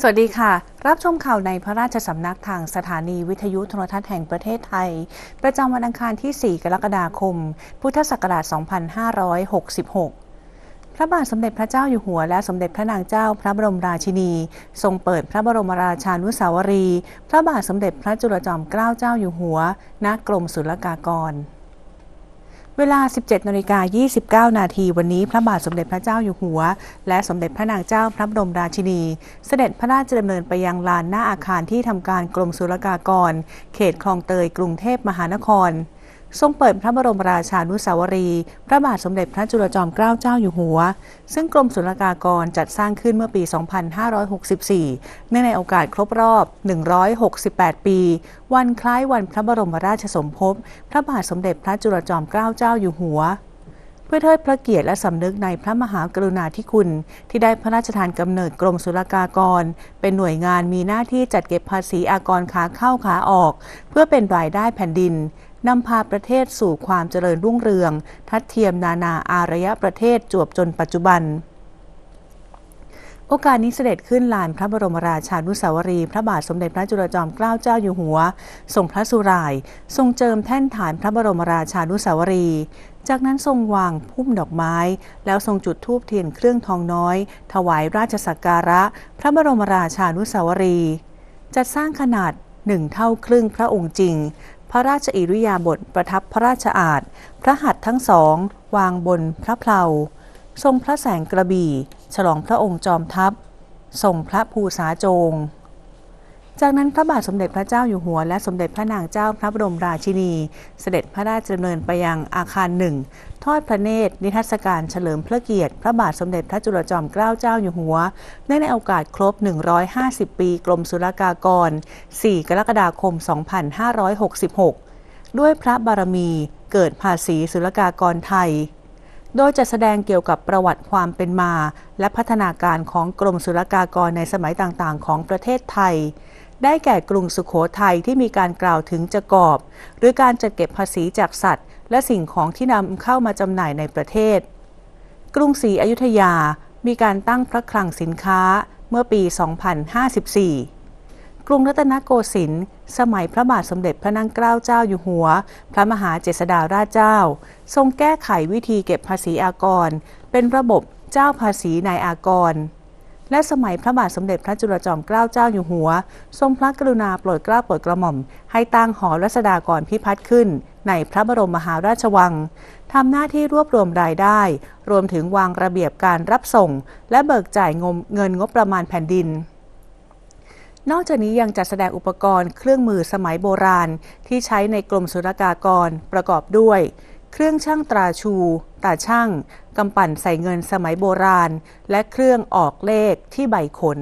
สวัสดีค่ะ รับชมข่าวในพระราชสำนักทางสถานีวิทยุโทรทัศน์แห่งประเทศไทย ประจำวันอังคารที่ 4 กรกฎาคม พุทธศักราช 2566พระบาทสมเด็จพระเจ้าอยู่หัวและสมเด็จพระนางเจ้าพระบรมราชินี ทรงเปิดพระบรมราชานุสาวรีย์พระบาทสมเด็จพระจุลจอมเกล้าเจ้าอยู่หัวณกรมศุลกากร เวลา 17นาฬิกา29 นาทีวันนี้พระบาทสมเด็จพระเจ้าอยู่หัว และสมเด็จพระนางเจ้าพระบรมราชินี เสด็จพระราชดำเนินไปยังลานหน้าอาคารที่ทำการกรมศุลกากร เขตคลองเตยกรุงเทพมหานคร ทรงเปิดพระบรมราชานุสาวรี พระบาทสมเด็จพระจุลจอมเกล้าเจ้าอยู่หัว ซึ่งกรมศุลกากรจัดสร้างขึ้นเมื่อปี 2564 เนื่องในโอกาสครบรอบ 168 ปี วันคล้ายวันพระบรมราชสมภพ พระบาทสมเด็จพระจุลจอมเกล้าเจ้าอยู่หัวเพื่อเทิดพระเกียรติและสำนึกในพระมหากรุณาธิคุณ ที่ได้พระราชทานกำเนิดกรมศุลกากร เป็นหน่วยงานมีหน้าที่จัดเก็บภาษีอากรขาเข้าขาออก เพื่อเป็นรายได้แผ่นดิน นำพาประเทศสู่ความเจริญรุ่งเรือง ทัดเทียมนานาอารยประเทศจวบจนปัจจุบัน โอกาสนี้เสด็จขึ้นลานพระบรมราชานุสาวรีย์พระบาทสมเด็จพระจุลจอมเกล้าเจ้าอยู่หัว ทรงพระสุราย ทรงเจิมแท่นฐานพระบรมราชานุสาวรีย์จากนั้นทรงวางพุ่มดอกไม้ แล้วทรงจุดธูปเทียนเครื่องทองน้อย ถวายราชสักการะ พระบรมราชานุสาวรีย์จัดสร้างขนาดหนึ่งเท่าครึ่งพระองค์จริง พระราชอิริยาบถประทับพระราชอาณพระหัตถ์ทั้งสอง วางบนพระเพลาทรงพระแสงกระบี่ ฉลองพระองค์จอมทัพทรงพระภูษาโจง จากนั้นพระบาทสมเด็จพระเจ้าอยู่หัว และสมเด็จพระนางเจ้าพระบรมราชินี เสด็จพระราชดำเนินไปยังอาคารหนึ่งทอดพระเนตรนิทรรศการเฉลิมพระเกียรติ พระบาทสมเด็จพระจุลจอมเกล้าเจ้าอยู่หัวเนื่องในโอกาสครบ 150 ปีกรมศุลกากร 4 กรกฎาคม 2566 ด้วยพระบารมีเกิดภาษีศุลกากรไทย โดยจะแสดงเกี่ยวกับประวัติความเป็นมา และพัฒนาการของกรมศุลกากรในสมัยต่างๆ ของประเทศไทย ได้แก่กรุงสุขโขทัยที่มีการกล่าวถึงจะกอบ หรือการจัดเก็บภาษีจากสัตว์ และสิ่งของที่นำเข้ามาจำหน่ายในประเทศ กรุงศรีอยุธยา มีการตั้งพระคลังสินค้าเมื่อปี 2054 กรุงรัตนโกสินทร์สมัยพระบาทสมเด็จพระนั่งเกล้าเจ้าอยู่หัว พระมหาเจษฎาราชเจ้า ทรงแก้ไขวิธีเก็บภาษีอากร เป็นระบบเจ้าภาษีนายอากร และสมัยพระบาทสมเด็จพระจุลจอมเกล้าเจ้าอยู่หัว ทรงพระกรุณาโปรดเกล้าโปรดกระหม่อม ให้ตั้งหอรัศดากรพิพัฒน์ขึ้น ในพระบรมมหาราชวังทำหน้าที่รวบรวมรายได้ รวมถึงวางระเบียบการรับส่ง และเบิกจ่ายเงินงบประมาณแผ่นดินนอกจากนี้ยังจัดแสดงอุปกรณ์เครื่องมือสมัยโบราณ ที่ใช้ในกรมศุลกากรประกอบด้วย เครื่องช่างตราชู ตาช่างกำปั่นใส่เงินสมัยโบราณ และเครื่องออกเลขที่ใบขน